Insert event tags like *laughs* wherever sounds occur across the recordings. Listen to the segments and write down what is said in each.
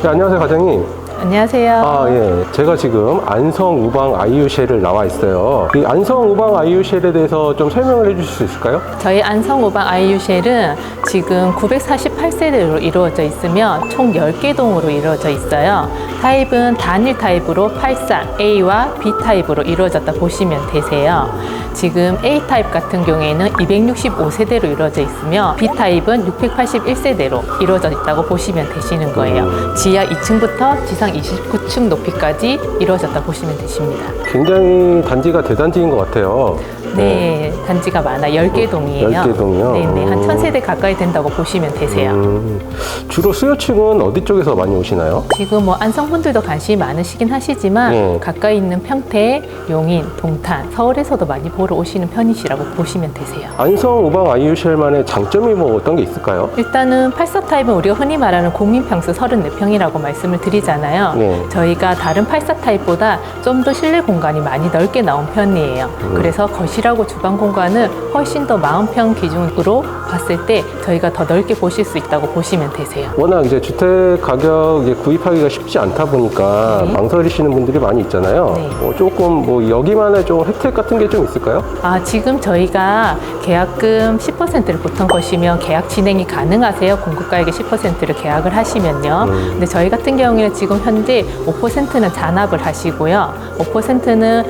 네, 안녕하세요, 과장님. 안녕하세요. 아, 예. 제가 지금 안성 우방 아이유쉘을 나와 있어요. 이 안성 우방 아이유쉘에 대해서 좀 설명을 해주실 수 있을까요? 저희 안성오방 아이유쉘은 지금 948세대로 이루어져 있으며 총 10개 동으로 이루어져 있어요. 타입은 단일 타입으로 84, A와 B 타입으로 이루어졌다 보시면 되세요. 지금 A 타입 같은 경우에는 265세대로 이루어져 있으며 B 타입은 681세대로 이루어져 있다고 보시면 되시는 거예요. 지하 2층부터 지상 29층 높이까지 이루어졌다 보시면 되십니다. 굉장히 단지가 대단지인 것 같아요. 네, 단지가 많아. 10개 동이에요. 10개 동이요? 네, 네. 한 음. 1000세대 가까이 된다고 보시면 되세요. 음, 주로 수요층은 어디 쪽에서 많이 오시나요? 지금 뭐 안성분들도 관심이 많으시긴 하시지만 네. 가까이 있는 평택, 용인, 동탄, 서울에서도 많이 보러 오시는 편이시라고 보시면 되세요. 안성 우방 아이유쉘만의 장점이 뭐 어떤 게 있을까요? 일단은 84 타입은 우리가 흔히 말하는 국민평수 34평이라고 말씀을 드리잖아요. 네. 저희가 다른 84 타입보다 좀 더 실내 공간이 많이 넓게 나온 편이에요. 그래서 거실 하고 주방 공간을 훨씬 더 40평 기준으로 봤을 때 저희가 더 넓게 보실 수 있다고 보시면 되세요. 워낙 이제 주택 가격 이제 구입하기가 쉽지 않다 보니까 네. 망설이시는 분들이 많이 있잖아요. 네. 뭐 조금 뭐 여기만의 좀 혜택 같은 게 좀 있을까요? 아, 지금 저희가 계약금 10%를 보통 거시면 계약 진행이 가능하세요. 공급가액의 10%를 계약을 하시면요. 근데 저희 같은 경우에는 지금 현재 5%는 잔압을 하시고요. 5%는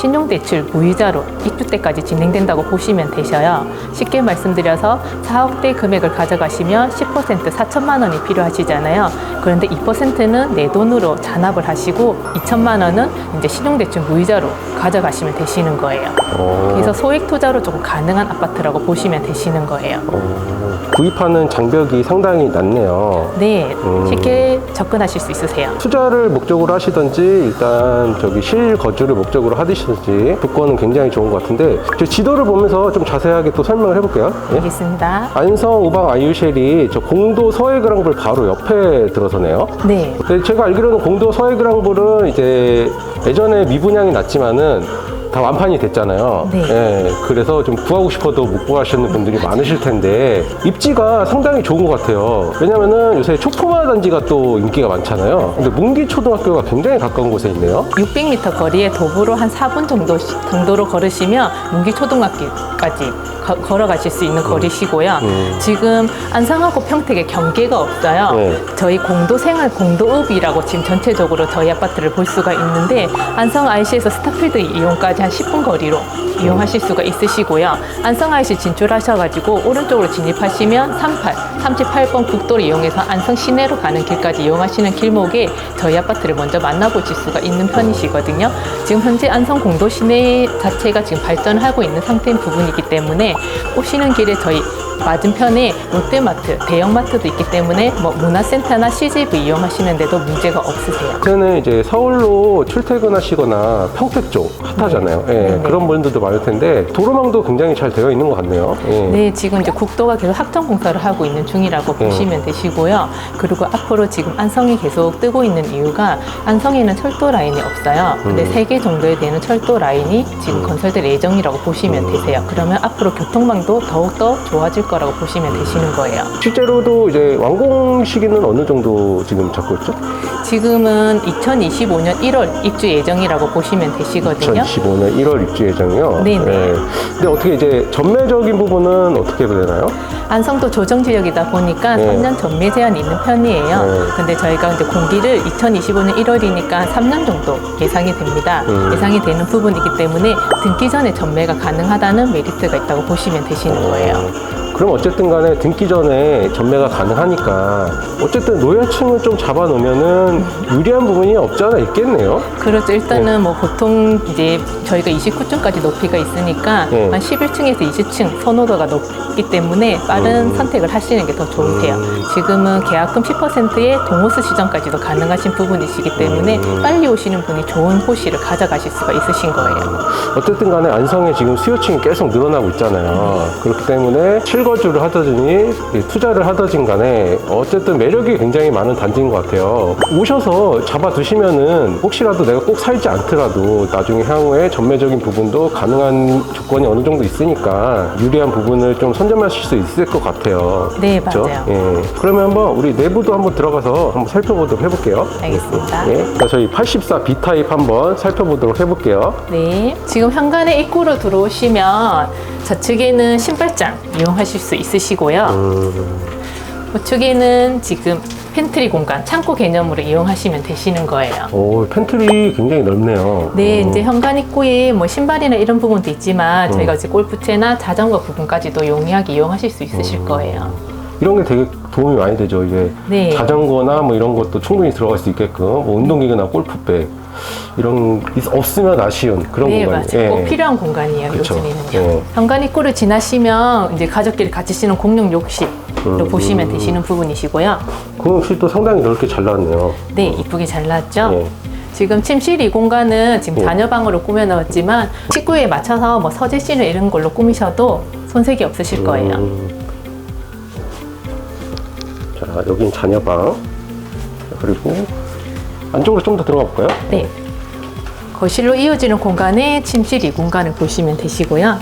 신용대출 무이자로 입주 때까지 진행된다고 보시면 되셔요. 쉽게 말씀드려서 4억대 금액을 가져가시면 10% 4천만 원이 필요하시잖아요. 그런데 2%는 내 돈으로 잔압을 하시고 2천만 원은 이제 신용대출 무이자로 가져가시면 되시는 거예요. 어, 그래서 소액 투자로 조금 가능한 아파트라고 보시면 되시는 거예요. 어, 구입하는 장벽이 상당히 낮네요. 네, 음. 쉽게 접근하실 수 있으세요. 투자를 목적으로 하시든지 일단 저기 실거주를 목적으로 하 시든지 조건은 굉장히 좋은 것 같은데 저 지도를 보면서 좀 자세하게 또 설명을 해볼게요. 예? 알겠습니다. 안성 우방 아이유쉘이 저 공도 서해그랑불 바로 옆에 들어서네요. 네, 근데 제가 알기로는 공도 서해그랑불은 이제 예전에 미분양이 났지만은 다 완판이 됐잖아요. 네. 예, 그래서 좀 구하고 싶어도 못 구하시는 분들이 많으실 텐데 입지가 상당히 좋은 것 같아요. 왜냐면은 요새 초코마 단지가 또 인기가 많잖아요. 근데 문기 초등학교가 굉장히 가까운 곳에 있네요. 600m 거리에 도보로 한 4분 정도 정도로 걸으시면 문기 초등학교까지 거- 걸어가실 수 있는 거리시고요. 음. 지금 안상하고 평택에 경계가 없어요. 네. 저희 공도 생활 공도읍이라고 지금 전체적으로 저희 아파트를 볼 수가 있는데 안성 IC에서 스타필드 이용까지 한 10분 거리로 이용하실 수가 있으시고요. 안성 IC 진출하셔가지고 오른쪽으로 진입하시면 38, 38번 국도를 이용해서 안성 시내로 가는 길까지 이용하시는 길목에 저희 아파트를 먼저 만나보실 수가 있는 편이시거든요. 지금 현재 안성 공도 시내 자체가 지금 발전하고 있는 상태인 부분이기 때문에 오시는 길에 저희 맞은편에 롯데마트, 대형마트도 있기 때문에 뭐 문화센터나 CGV 이용하시는데도 문제가 없으세요. 저는 이제 서울로 출퇴근하시거나 평택 쪽 핫하잖아요. 예, 네. 그런 분들도 많을 텐데 도로망도 굉장히 잘 되어 있는 것 같네요. 예. 네, 지금 이제 국도가 계속 확정 공사를 하고 있는 중이라고 네. 보시면 되시고요. 그리고 앞으로 지금 안성이 계속 뜨고 있는 이유가 안성에는 철도 라인이 없어요. 근데 음. 세개 정도에 되는 철도 라인이 지금 건설될 예정이라고 보시면 음. 되세요. 그러면 앞으로 교통망도 더욱더 좋아질 거라고 보시면 되시는 거예요. 실제로도 이제 완공 시기는 어느 정도 지금 잡고 있죠? 지금은 2025년 1월 입주 예정이라고 보시면 되시거든요. 2025년 1월 입주 예정이요. 네네. 근데 어떻게 이제 전매적인 부분은 어떻게 되나요? 안성도 조정 지역이다 보니까 네. 3년 전매 제한이 있는 편이에요. 네. 근데 저희가 이제 공기를 2025년 1월이니까 3년 정도 예상이 됩니다. 음. 예상이 되는 부분이기 때문에 등기 전에 전매가 가능하다는 메리트가 있다고 보시면 되시는 거예요. 어, 그럼 어쨌든 간에 등기 전에 전매가 가능하니까 어쨌든 노예층을 좀 잡아놓으면은 유리한 부분이 없지 않아 있겠네요. 그렇죠. 일단은 뭐 보통 이제 저희가 29층까지 높이가 있으니까 네. 한 11층에서 20층 선호도가 높기 때문에 빠른 음. 선택을 하시는 게 더 좋으세요. 음. 지금은 계약금 10%의 동호수 시정까지도 가능하신 부분이시기 때문에 음. 빨리 오시는 분이 좋은 호시를 가져가실 수가 있으신 거예요. 어쨌든 간에 안성에 지금 수요층이 계속 늘어나고 있잖아요. 그렇기 때문에 실거 실거주를 하더니 이 투자를 하더진 간에 어쨌든 매력이 굉장히 많은 단지인 것 같아요. 오셔서 잡아두시면은 혹시라도 내가 꼭 살지 않더라도 나중에 향후에 전매적인 부분도 가능한 조건이 어느 정도 있으니까 유리한 부분을 좀 선점하실 수 있을 것 같아요. 네, 그렇죠? 맞아요. 예. 그러면 한번 우리 내부도 한번 들어가서 한번 살펴보도록 해볼게요. 알겠습니다. 예. 자, 저희 84 B 타입 한번 살펴보도록 해볼게요. 네, 지금 현관의 입구로 들어오시면 저측에는 신발장 이용하 실 수 있으시고요. 음. 우측에는 지금 팬트리 공간, 창고 개념으로 이용하시면 되시는 거예요. 오, 팬트리 굉장히 넓네요. 네, 음. 이제 현관 입구에 뭐 신발이나 이런 부분도 있지만 저희가 이제 골프채나 자전거 부분까지도 용이하게 이용하실 수 있으실 거예요. 이런 게 되게 도움이 많이 되죠. 이게 네. 자전거나 뭐 이런 것도 충분히 들어갈 수 있게끔 뭐 운동기구나 골프백 이런 있- 없으면 아쉬운 그런 네, 공간. 맞아요. 꼭 필요한 공간이에요, 그쵸. 요즘에는요. 예. 현관 입구를 지나시면 이제 가족끼리 같이 쓰는 공용 욕실로 음, 보시면 되시는 부분이시고요. 그 역시 또 상당히 넓게 잘 나왔네요. 네, 이쁘게 잘 나왔죠? 예. 지금 침실 이 공간은 지금 네. 자녀방으로 꾸며놓았지만 식구에 맞춰서 뭐 서재실을 이런 걸로 꾸미셔도 손색이 없으실 거예요. 음. 자, 여긴 자녀방. 그리고 안쪽으로 좀 더 들어가 볼까요? 네. 거실로 이어지는 공간에 침실 이 공간을 보시면 되시고요.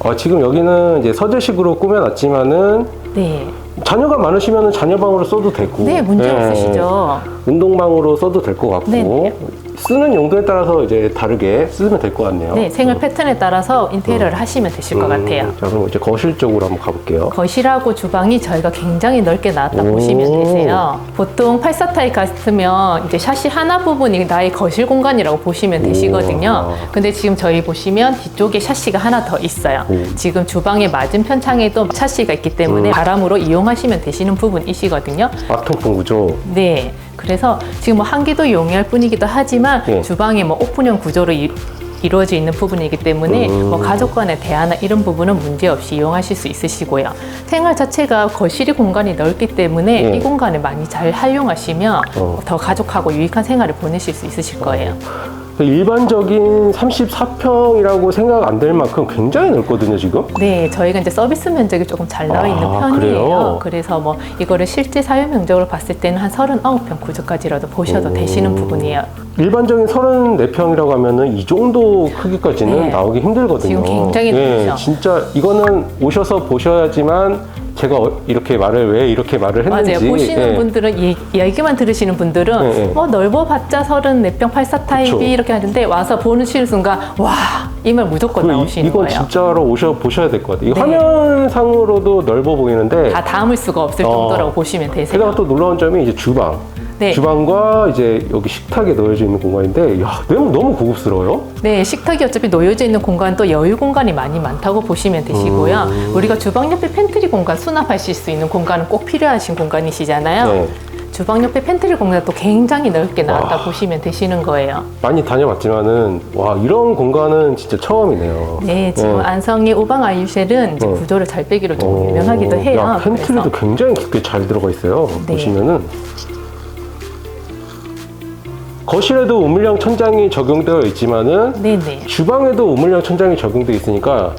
어, 지금 여기는 이제 서재식으로 꾸며놨지만은 네. 자녀가 많으시면 자녀방으로 써도 되고. 네, 문제 예. 없으시죠? 운동방으로 써도 될 것 같고 네네. 쓰는 용도에 따라서 이제 다르게 쓰면 될 것 같네요. 네, 생활 패턴에 따라서 인테리어를 하시면 되실 것 음, 같아요. 자 그럼 이제 거실 쪽으로 한번 가볼게요. 거실하고 주방이 저희가 굉장히 넓게 나왔다 오. 보시면 되세요. 보통 84 타입 같으면 이제 샤시 하나 부분이 나의 거실 공간이라고 보시면 되시거든요. 아. 근데 지금 저희 보시면 뒤쪽에 샤시가 하나 더 있어요. 오. 지금 주방의 맞은편 창에도 샤시가 있기 때문에 음. 바람으로 이용하시면 되시는 부분이시거든요. 마통풍 구조. 네. 그래서 지금 뭐 한기도 용이할 뿐이기도 하지만 예. 주방에 뭐 오픈형 구조로 이, 이루어져 있는 부분이기 때문에 음. 뭐 가족 간의 대화나 이런 부분은 문제 없이 이용하실 수 있으시고요. 생활 자체가 거실이 공간이 넓기 때문에 예. 이 공간을 많이 잘 활용하시면 어. 더 가족하고 유익한 생활을 보내실 수 있으실 거예요. 일반적인 34평이라고 생각 안 될 만큼 굉장히 넓거든요, 지금. 네, 저희가 이제 서비스 면적이 조금 잘 나와 있는 아, 편이에요. 그래요? 그래서 뭐 이거를 실제 사용 면적으로 봤을 때는 한 39평 구조까지라도 보셔도 오. 되시는 부분이에요. 일반적인 34평이라고 하면은 이 정도 크기까지는 네. 나오기 힘들거든요. 지금 굉장히 예, 넓죠. 진짜 이거는 오셔서 보셔야지만 제가 어- 이렇게 말을 왜 이렇게 말을 했는지 맞아요. 보시는 예. 분들은 이 얘기만 들으시는 분들은 네, 네. 뭐 넓어봤자 34평 84 타입이 그쵸. 이렇게 하는데 와서 보는 순간 와 이 말 무조건 그리고 이- 나오시는 이건 거예요. 진짜로 오셔 보셔야 될 것 같아요. 이 네. 화면상으로도 넓어 보이는데 다 담을 수가 없을 어. 정도라고 보시면 되세요. 게다가 또 놀라운 점이 이제 주방. 네. 주방과 이제 여기 식탁에 놓여져 있는 공간인데, 야, 너무, 너무 고급스러워요. 네, 식탁이 어차피 놓여져 있는 공간도 여유 공간이 많이 많다고 보시면 되시고요. 음. 우리가 주방 옆에 팬트리 공간 수납하실 수 있는 공간은 꼭 필요하신 공간이시잖아요. 네. 주방 옆에 팬트리 공간도 굉장히 넓게 나왔다 와. 보시면 되시는 거예요. 많이 다녀봤지만은, 와, 이런 공간은 진짜 처음이네요. 네, 지금 네. 안성의 우방 아이유쉘은 이제 네. 구조를 잘 빼기로 좀 어, 유명하기도 해요. 야, 팬트리도 그래서 굉장히 깊게 잘 들어가 있어요. 네. 보시면은. 거실에도 우물형 천장이 적용되어 있지만은 네네. 주방에도 우물형 천장이 적용되어 있으니까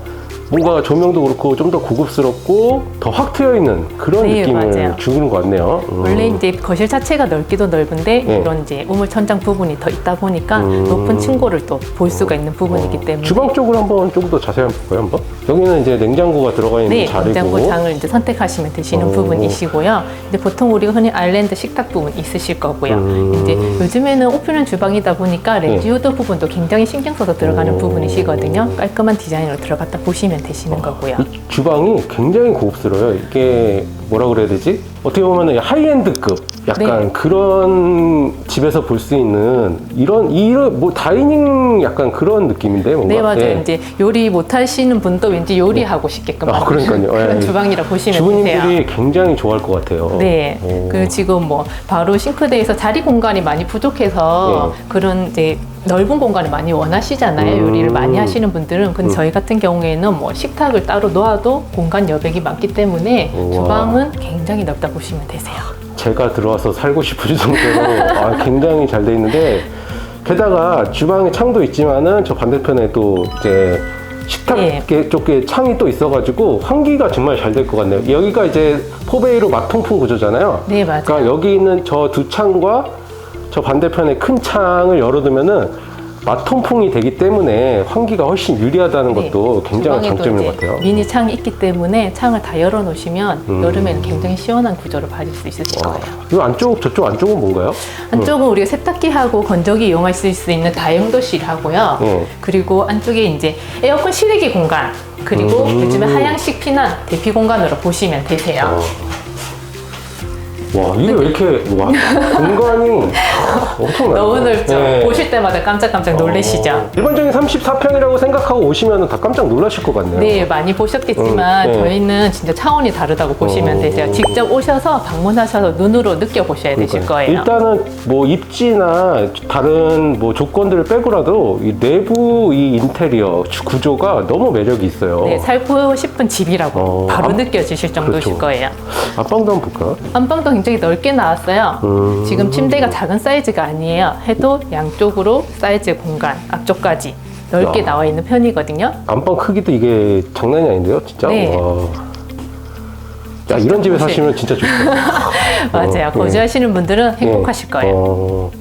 뭔가 조명도 그렇고 좀 더 고급스럽고 더 확 트여 있는 그런 네, 느낌을 맞아요. 주는 것 같네요. 음. 원래 이제 거실 자체가 넓기도 넓은데 네. 이런 이제 우물 천장 부분이 더 있다 보니까 음. 높은 층고를 또 볼 수가 있는 부분이기 때문에 주방 쪽으로 한번 조금 더 자세히 한번 볼까요? 한번? 여기는 이제 냉장고가 들어가 있는 네, 자리고 냉장고장을 이제 선택하시면 되시는 어. 부분이시고요. 이제 보통 우리가 흔히 아일랜드 식탁 부분 있으실 거고요. 음. 네. 이제 요즘에는 오픈형 주방이다 보니까 레지우드 부분도 굉장히 신경 써서 들어가는 오. 부분이시거든요. 깔끔한 디자인으로 들어갔다 보시면 되시는 거고요. 이 주방이 굉장히 고급스러워요. 이게 뭐라 그래야 되지? 어떻게 보면 하이엔드급 약간 네. 그런 집에서 볼 수 있는 이런 이런 뭐 다이닝 약간 그런 느낌인데 뭔가 네 맞아요. 예. 이제 요리 못하시는 분도 왠지 요리하고 싶게끔 아, 만드는 그러니까요. 그런 예. 주방이라 보시면 되세요. 주부님들이 굉장히 좋아할 것 같아요. 네. 오. 그리고 지금 뭐 바로 싱크대에서 자리 공간이 많이 부족해서 네. 그런 이제 넓은 공간을 많이 원하시잖아요. 음. 요리를 많이 하시는 분들은. 근데 음. 저희 같은 경우에는 뭐 식탁을 따로 놓아도 공간 여백이 많기 때문에 우와. 주방은 굉장히 넓다 보시면 되세요. 제가 들어와서 살고 싶을 정도로 아, 굉장히 잘 돼 있는데 게다가 주방에 창도 있지만은 저 반대편에 또 이제 식탁 예. 쪽에 창이 또 있어가지고 환기가 정말 잘 될 것 같네요. 여기가 이제 포베이로 마통풍 구조잖아요. 네, 맞아요. 그러니까 여기 있는 저 두 창과 저 반대편에 큰 창을 열어두면은 마통풍이 되기 때문에 환기가 훨씬 유리하다는 네. 것도 굉장한 주방에도 장점인 이제 것 같아요. 미니 창이 있기 때문에 창을 다 열어 놓으시면 음. 여름에는 굉장히 시원한 구조를 받을 수 있으실 와, 거예요. 이 안쪽 저쪽 안쪽은 뭔가요? 안쪽은 우리가 세탁기하고 건조기 이용하실 수 있는 다용도실하고요. 예. 그리고 안쪽에 이제 에어컨 실외기 공간 그리고 음. 요즘에 하향식 피난 대피 공간으로 보시면 되세요. 어. 와 이게 왜 이렇게 와 공간이 엄청나요. 너무 넓죠. 네. 보실 때마다 깜짝깜짝 놀라시죠. 어, 일반적인 34평이라고 생각하고 오시면 다 깜짝 놀라실 것 같네요. 네, 많이 보셨겠지만 음, 네. 저희는 진짜 차원이 다르다고 보시면 어. 되세요. 직접 오셔서 방문하셔서 눈으로 느껴보셔야 되실 그러니까요. 거예요. 일단은 뭐 입지나 다른 뭐 조건들을 빼고라도 이 내부 이 인테리어 구조가 너무 매력이 있어요. 네, 살고 싶은 집이라고 어, 바로 안- 느껴지실 정도실 그렇죠. 거예요. 앞방도 한번 볼까요? 안방도 굉장히 넓게 나왔어요. 음. 지금 침대가 작은 사이즈가 아니에요. 해도 양쪽으로 사이즈 공간, 앞쪽까지 넓게 야. 나와 있는 편이거든요. 안방 크기도 이게 장난이 아닌데요, 진짜. 네. 와. 야 이런 집에 혹시- 사시면 진짜 좋다. *laughs* 맞아요. 네. 거주하시는 분들은 행복하실 거예요. 어,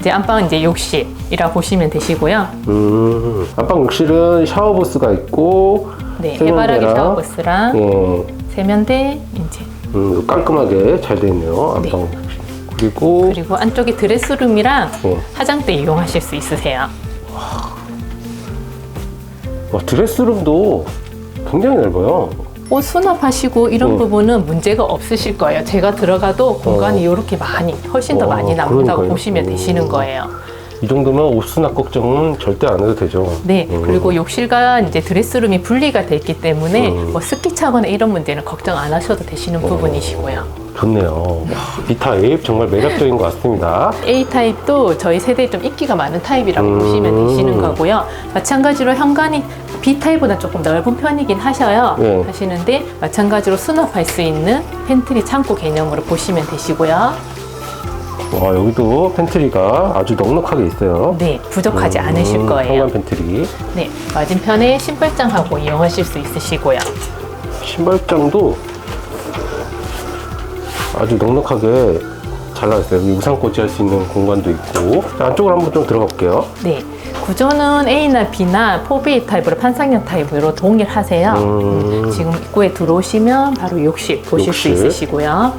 이제 안방은 이제 욕실이라 보시면 되시고요. 음, 안방 욕실은 샤워 부스가 있고 네, 세면대랑, 해바라기 샤워 부스랑 예, 세면대 이제 음, 깔끔하게 잘돼 있네요. 안방 욕실. 그리고 그리고 안쪽에 드레스룸이랑 네. 화장대 이용하실 수 있으세요. 와, 드레스룸도 굉장히 넓어요. 옷 수납하시고 이런 어. 부분은 문제가 없으실 거예요. 제가 들어가도 공간이 이렇게 많이 훨씬 더 어, 많이 남는다고 그러니까요. 보시면 음. 되시는 거예요. 이 정도면 옷 수납 걱정은 절대 안 해도 되죠. 네, 음. 그리고 욕실과 이제 드레스룸이 분리가 돼 있기 때문에 음. 뭐 습기 차거나 이런 문제는 걱정 안 하셔도 되시는 부분이시고요. 좋네요. 와, 이 타입 정말 매력적인 것 같습니다. A 타입도 저희 세대에 좀 인기가 많은 타입이라고 음. 보시면 되시는 거고요. 마찬가지로 현관이 B 타입보다 조금 넓은 편이긴 하셔요. 네. 하시는데 마찬가지로 수납할 수 있는 팬트리 창고 개념으로 보시면 되시고요. 와, 여기도 팬트리가 아주 넉넉하게 있어요. 네, 부족하지 않으실 음, 거예요. 현관 팬트리. 네, 맞은편에 신발장하고 이용하실 수 있으시고요. 신발장도 아주 넉넉하게 잘 나왔어요. 여기 우산 꽂이할 수 있는 공간도 있고. 자, 안쪽으로 한번 좀 들어가 볼게요. 네. 구조는 A나 B나 4B 타입으로 판상형 타입으로 동일하세요. 음. 음, 지금 입구에 들어오시면 바로 욕실 보실 욕실. 수 있으시고요.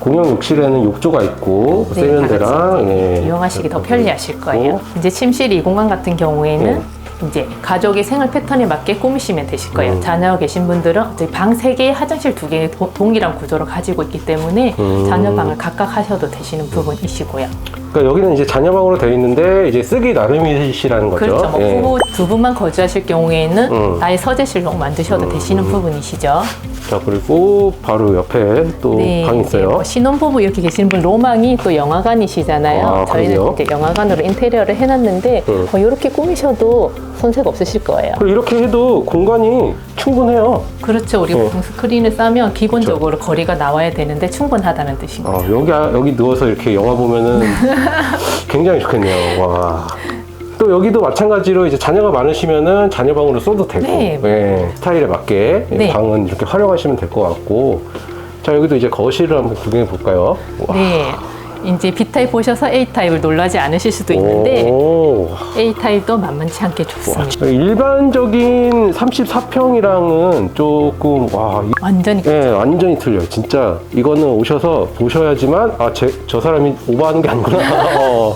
공용 욕실에는 욕조가 있고 네, 세면대랑 예, 이용하시기 더 편리하실 있고. 거예요. 이제 침실 이 공간 같은 경우에는 네. 이제 가족의 생활 패턴에 맞게 꾸미시면 되실 거예요. 음. 자녀가 계신 분들은 방 3개, 화장실 2개 동일한 구조를 가지고 있기 때문에 음. 자녀 방을 각각 하셔도 되시는 부분이시고요. 그러니까 여기는 이제 자녀 방으로 되어 있는데 이제 쓰기 나름이시라는 거죠. 그렇죠. 뭐 예. 부부 두 분만 거주하실 경우에는 음. 나의 서재실로 만드셔도 되시는 부분이시죠. 자 그리고 바로 옆에 또 방이 이제 있어요. 뭐 신혼부부 이렇게 계시는 분 로망이 또 영화관이시잖아요. 아, 저희는. 이렇게 영화관으로 인테리어를 해놨는데 음. 뭐 이렇게 꾸미셔도 손색 없으실 거예요. 그리고 이렇게 해도 공간이 충분해요. 그렇죠. 우리 어. 보통 스크린을 싸면 기본적으로 거리가 나와야 되는데 충분하다는 뜻인 아, 거죠. 여기 여기 누워서 이렇게 영화 보면은 *laughs* 굉장히 좋겠네요. 와. 또 여기도 마찬가지로 이제 자녀가 많으시면은 자녀 방으로 써도 되고 네. 예, 스타일에 맞게 예, 네. 방은 이렇게 활용하시면 될 것 같고 자 여기도 이제 거실을 한번 구경해 볼까요? 와. 네. 이제 B타입 보셔서 A타입을 놀라지 않으실 수도 있는데 오. A타입도 만만치 않게 와, 좋습니다. 일반적인 34평이랑은 조금 와 이- 완전히 예, 완전히 틀려요. 진짜 이거는 오셔서 보셔야지만 아, 제, 저 사람이 오버하는 게 아니구나. *laughs* 어.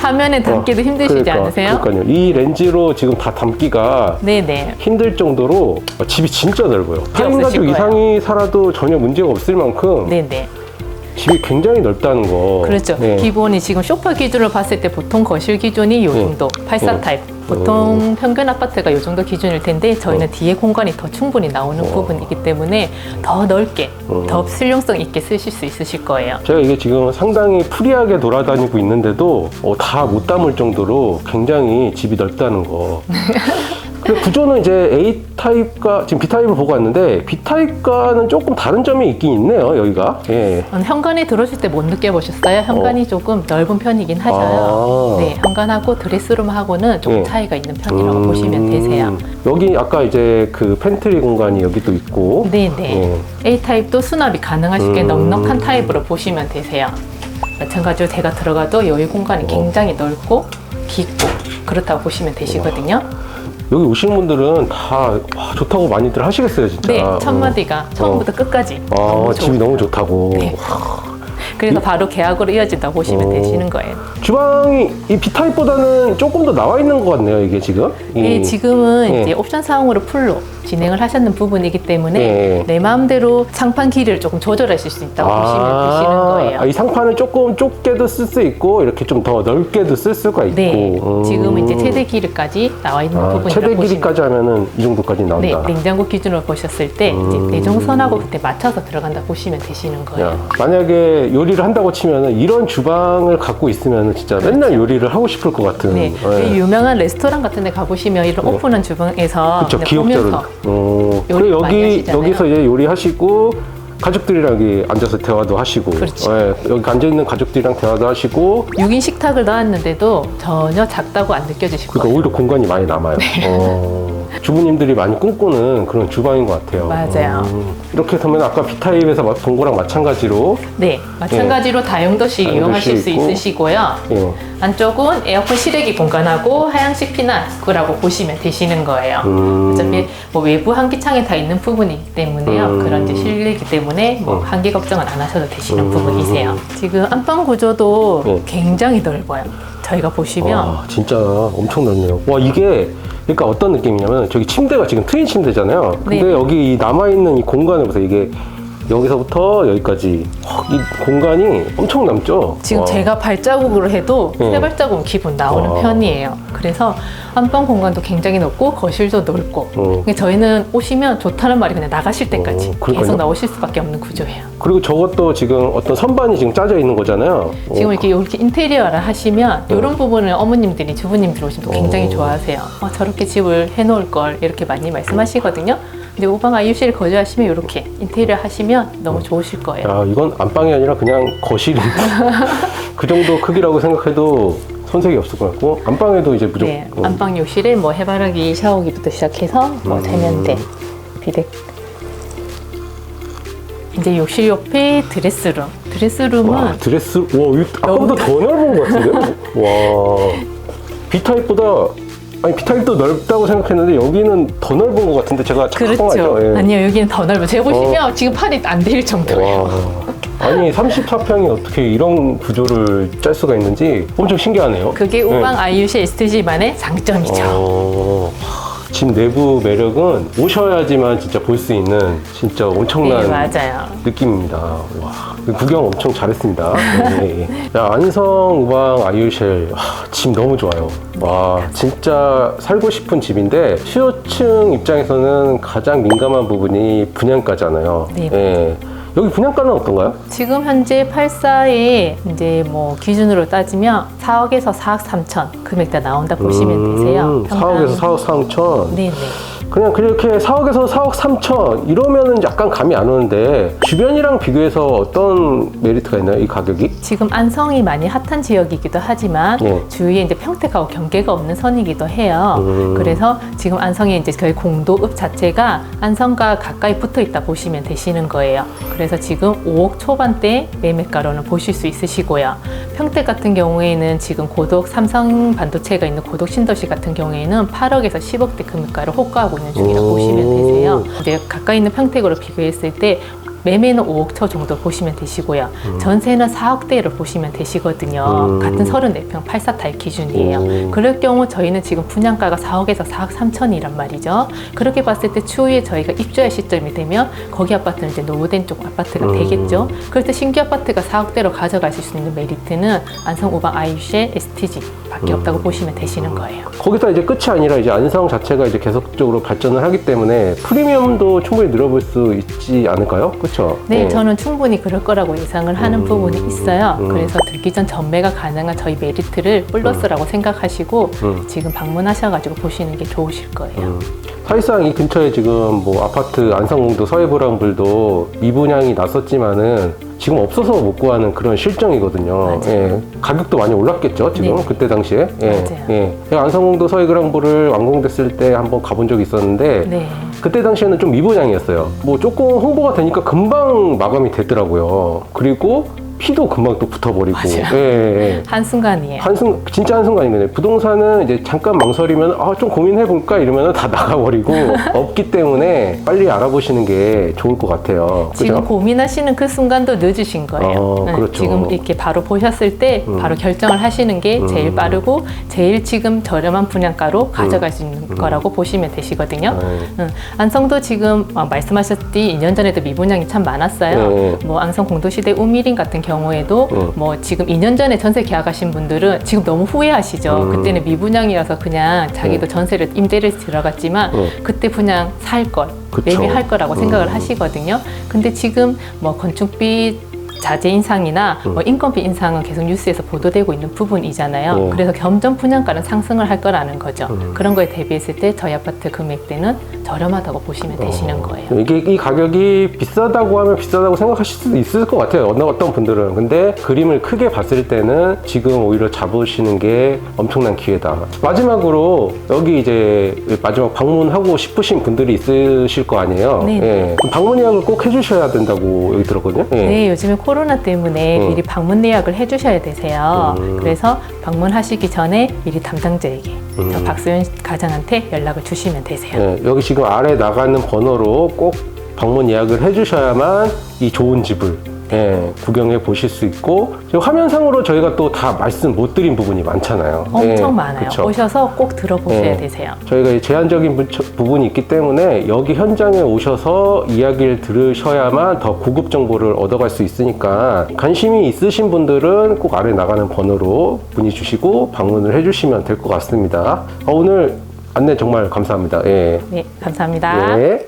화면에 담기도 힘드시지 그러니까, 않으세요? 그러니까요. 이 렌즈로 지금 다 담기가 네네. 힘들 정도로 집이 진짜 넓어요. 4인 없으실 가족 거예요. 이상이 살아도 전혀 문제가 없을 만큼 네네. 집이 굉장히 넓다는 거. 그렇죠. 네. 기본이 지금 쇼파 기준으로 봤을 때 보통 거실 기준이 요 네. 정도, 84 네. 타입. 보통 평균 아파트가 요 정도 기준일 텐데 저희는 뒤에 공간이 더 충분히 나오는 부분이기 때문에 더 넓게, 어. 더 실용성 있게 쓰실 수 있으실 거예요. 제가 이게 지금 상당히 프리하게 돌아다니고 있는데도 어, 다못 담을 정도로 굉장히 집이 넓다는 거. *laughs* 근데 구조는 이제 A 타입과 지금 B 타입을 보고 왔는데 B 타입과는 조금 다른 점이 있긴 있네요. 여기가. 예. 음, 현관에 들어오실 때 못 느껴보셨어요? 현관이 조금 넓은 편이긴 하셔요. 아. 네, 현관하고 드레스룸하고는 조금 예. 차이가 있는 편이라고 음, 보시면 되세요. 여기 아까 이제 그 팬트리 공간이 여기도 있고. 네네. 예. A 타입도 수납이 가능하시게 음. 넉넉한 타입으로 보시면 되세요. 마찬가지로 제가 들어가도 여기 공간이 굉장히 넓고 깊고 그렇다고 보시면 되시거든요. 여기 오시는 분들은 다 와, 좋다고 많이들 하시겠어요, 진짜. 네, 첫 마디가 처음부터 끝까지 아, 너무 집이. 너무 좋다고. 네. 그래서 바로 계약으로 이어진다고 보시면 어. 되시는 거예요. 주방이 이 B 타입보다는 조금 더 나와 있는 것 같네요, 이게 지금. 이- 네, 지금은 예. 이제 옵션 사항으로 풀로 진행을 하셨는 부분이기 때문에 예. 내 마음대로 상판 길이를 조금 조절하실 수 있다고 보시면 되시는 거예요. 아, 이 상판을 조금 좁게도 쓸 수 있고 이렇게 좀 더 넓게도 쓸 수가 있고. 네, 음. 지금은 이제 최대 길이까지 나와 있는 아, 부분이라고 최대 보시면 길이까지 하면은 이 정도까지 네, 나온다. 냉장고 기준으로 보셨을 때 음. 이제 내정선하고 그때 맞춰서 들어간다 보시면 되시는 거예요. 야, 만약에 요리를 한다고 치면은 이런 주방을 갖고 있으면은 진짜 맨날 요리를 하고 싶을 것 같은. 네, 예. 이 유명한 레스토랑 같은 데 가보시면 이런 네. 오픈한 주방에서 그쵸, 그냥 기업자로. 보면서 어, 요리 그리고 많이 여기, 하시잖아요. 여기서 이제 요리하시고, 가족들이랑 여기 앉아서 대화도 하시고, 그렇죠. 예, 여기 앉아 있는 가족들이랑 대화도 하시고, 6인 식탁을 넣었는데도 전혀 작다고 안 느껴지실 그러니까 거예요. 오히려 공간이 많이 남아요. 네. 어, *laughs* 주부님들이 많이 꿈꾸는 그런 주방인 것 같아요. 맞아요. 음, 이렇게 되면 아까 B타입에서 본 거랑 마찬가지로, 네, 마찬가지로 다용도실 다용도실 이용하실 수 있고. 있으시고요. 예, 안쪽은 에어컨 실외기 공간하고 하향식 피난구라고 보시면 되시는 거예요. 음. 어차피 뭐 외부 한기창에 다 있는 부분이기 때문에요. 음. 그런 이제 실내기 때문에 뭐 음. 한기 걱정은 안 하셔도 되시는 음. 부분이세요. 지금 안방 구조도 네. 굉장히 넓어요. 저희가 보시면 와, 진짜 엄청 넓네요. 와, 이게, 그러니까 어떤 느낌이냐면, 저기 침대가 지금 트윈 침대잖아요. 근데 네. 여기 이 남아 있는 이 공간을 보세요. 이게 여기서부터 여기까지. 와, 이 공간이 엄청 남죠? 지금 와. 제가 발자국으로 해도 네. 세 발자국은 기본 나오는 와. 편이에요. 그래서 안방 공간도 굉장히 넓고 거실도 넓고. 어. 저희는 오시면 좋다는 말이 그냥 나가실 때까지 어, 그러니까요. 계속 나오실 수밖에 없는 구조예요. 그리고 저것도 지금 어떤 선반이 지금 짜져 있는 거잖아요. 지금 어, 이렇게 이렇게 인테리어를 하시면 네. 이런 부분을 어머님들이 주부님들 오시면 또 굉장히 어. 좋아하세요. 어, 저렇게 집을 해놓을 걸 이렇게 많이 말씀하시거든요. 근데 오방 아이유실 거주하시면 이렇게 인테리어 하시면 너무 좋으실 거예요. 야, 이건 안방이 아니라 그냥 거실인데. *laughs* 그 정도 크기라고 생각해도 손색이 없을 것 같고, 안방에도 이제 무조건. 네, 안방 욕실에 뭐 해바라기 샤워기부터 시작해서 뭐 음. 세면대, 비데. 이제 욕실 옆에 드레스룸. 드레스룸은 와, 드레스, 와, 이거 아까보다 더 넓은 것 같은데요? *laughs* 와. B타입보다, 아니, B타입도 넓다고 생각했는데, 여기는 더 넓은 것 같은데, 제가 착각한 거 그렇죠. 아니죠? 예. 아니요, 여기는 더 넓어요. 제가 보시면 지금 팔이 안 될 정도예요. 와. 아니, 34평이 어떻게 이런 구조를 짤 수가 있는지 엄청 신기하네요. 그게 네. 우방 아이유시 STG만의 장점이죠. 어, 집 내부 매력은 오셔야지만 진짜 볼 수 있는 진짜 엄청난 네, 맞아요. 느낌입니다. 와, 구경 엄청 잘했습니다. 네. 야, 안성 우방 아이유쉘 와, 집 너무 좋아요. 와, 진짜 살고 싶은 집인데 수요층 입장에서는 가장 민감한 부분이 분양가잖아요. 네. 예. 여기 분양가는 어떤가요? 지금 현재 84에 이제 뭐 기준으로 따지면 4억에서 4억 3천 금액대 나온다 보시면 되세요. 음, 4억에서 4억 3천. 네네. 그냥 그렇게 4억에서 4억 3천 이러면은 약간 감이 안 오는데 주변이랑 비교해서 어떤 메리트가 있나요? 이 가격이? 지금 안성이 많이 핫한 지역이기도 하지만 예. 주위에 이제 평택하고 경계가 없는 선이기도 해요. 음. 그래서 지금 안성에 이제 거의 공도읍 자체가 안성과 가까이 붙어 있다 보시면 되시는 거예요. 그래서 지금 5억 초반대 매매가로는 보실 수 있으시고요. 평택 같은 경우에는 지금 고덕 삼성 반도체가 있는 고덕 신도시 같은 경우에는 8억에서 10억대 금액가를 호가하고 있는 중이라고 오. 보시면 되세요. 이제 가까이 있는 평택으로 비교했을 때 매매는 5억 초 정도 보시면 되시고요. 전세는 4억대를 보시면 되시거든요. 음. 같은 34평 84타입 기준이에요. 오. 그럴 경우 저희는 지금 분양가가 4억에서 4억 3천이란 말이죠. 그렇게 봤을 때 추후에 저희가 입주할 시점이 되면 거기 아파트는 이제 노후된 쪽 아파트가 음. 되겠죠. 그럴 때 신규 아파트가 4억대로 가져가실 수 있는 메리트는 안성 우방 아이유시의 STG 밖에 음. 없다고 보시면 되시는 거예요. 거기다 이제 끝이 아니라 이제 안성 자체가 이제 계속적으로 발전을 하기 때문에 프리미엄도 충분히 늘어볼 수 있지 않을까요? 그 그렇죠. 네, 저는 충분히 그럴 거라고 예상을 하는 음, 부분이 있어요. 음. 그래서 들기 전 전매가 가능한 저희 메리트를 플러스라고 생각하시고 음. 지금 방문하셔가지고 보시는 게 좋으실 거예요. 음. 사실상 이 근처에 지금 뭐 아파트 안성공도 서해브라운블도 미분양이 났었지만은 지금 없어서 못 구하는 그런 실정이거든요. 예. 가격도 많이 올랐겠죠, 지금 네. 그때 당시에. 예. 맞아요. 예. 제가 안성공도 서해그랑블을 완공됐을 때 한번 가본 적이 있었는데 네. 그때 당시에는 좀 미분양이었어요. 뭐 조금 홍보가 되니까 금방 마감이 되더라고요. 그리고 피도 금방 또 붙어버리고. 맞아요. 예, 예, 예. 한순간이에요. 한순 진짜 한순간이거든요. 부동산은 이제 잠깐 망설이면 아 좀 고민해 볼까 이러면 다 *laughs* 나가버리고 없기 때문에 빨리 알아보시는 게 좋을 것 같아요. 지금 그죠? 고민하시는 그 순간도 늦으신 거예요. 어, 네, 그렇죠. 지금 이렇게 바로 보셨을 때 음. 바로 결정을 하시는 게 제일 음. 빠르고 제일 지금 저렴한 분양가로 가져갈 수 있는 거라고 보시면 되시거든요. 네. 응. 안성도 지금 어, 말씀하셨듯이 2년 전에도 미분양이 참 많았어요. 네. 뭐 안성 공도시대 우미린 같은 경우 에도 음. 뭐 지금 2년 전에 전세 계약하신 분들은 지금 너무 후회하시죠. 음. 그때는 미분양이어서 그냥 자기도 전세를 임대를 들어갔지만 음. 그때 그냥 살 걸. 매매할 거라고 음. 생각을 하시거든요. 근데 지금 뭐 건축비 자재 인상이나 음. 뭐 인건비 인상은 계속 뉴스에서 보도되고 있는 부분이잖아요. 음. 그래서 점점 분양가는 상승을 할 거라는 거죠. 음. 그런 거에 대비했을 때 저희 아파트 금액대는 저렴하다고 보시면 되시는 어, 거예요. 이게 이 가격이 비싸다고 하면 비싸다고 생각하실 수도 있을 것 같아요. 어느 어떤 분들은. 근데 그림을 크게 봤을 때는 지금 오히려 잡으시는 게 엄청난 기회다. 마지막으로 여기 이제 마지막 방문하고 싶으신 분들이 있으실 거 아니에요. 네. 예. 그럼 방문 예약을 꼭 해주셔야 된다고 여기 들었거든요. 예. 네, 요즘에 코 로나 때문에 음. 미리 방문 예약을 해주셔야 되세요. 음. 그래서 방문하시기 전에 미리 담당자에게 음. 저 박소연 가장한테 연락을 주시면 되세요. 예, 여기 지금 아래 나가는 번호로 꼭 방문 예약을 해주셔야만 이 좋은 집을 예, 구경해 보실 수 있고 화면상으로 저희가 또 다 말씀 못 드린 부분이 많잖아요. 엄청 예, 많아요. 그쵸? 오셔서 꼭 들어보셔야 네. 되세요. 저희가 이 제한적인 부- 부분이 있기 때문에 여기 현장에 오셔서 이야기를 들으셔야만 더 고급 정보를 얻어갈 수 있으니까 관심이 있으신 분들은 꼭 아래 나가는 번호로 문의 주시고 방문을 해주시면 될 것 같습니다. 어, 오늘 안내 정말 감사합니다. 예. 네, 감사합니다. 예.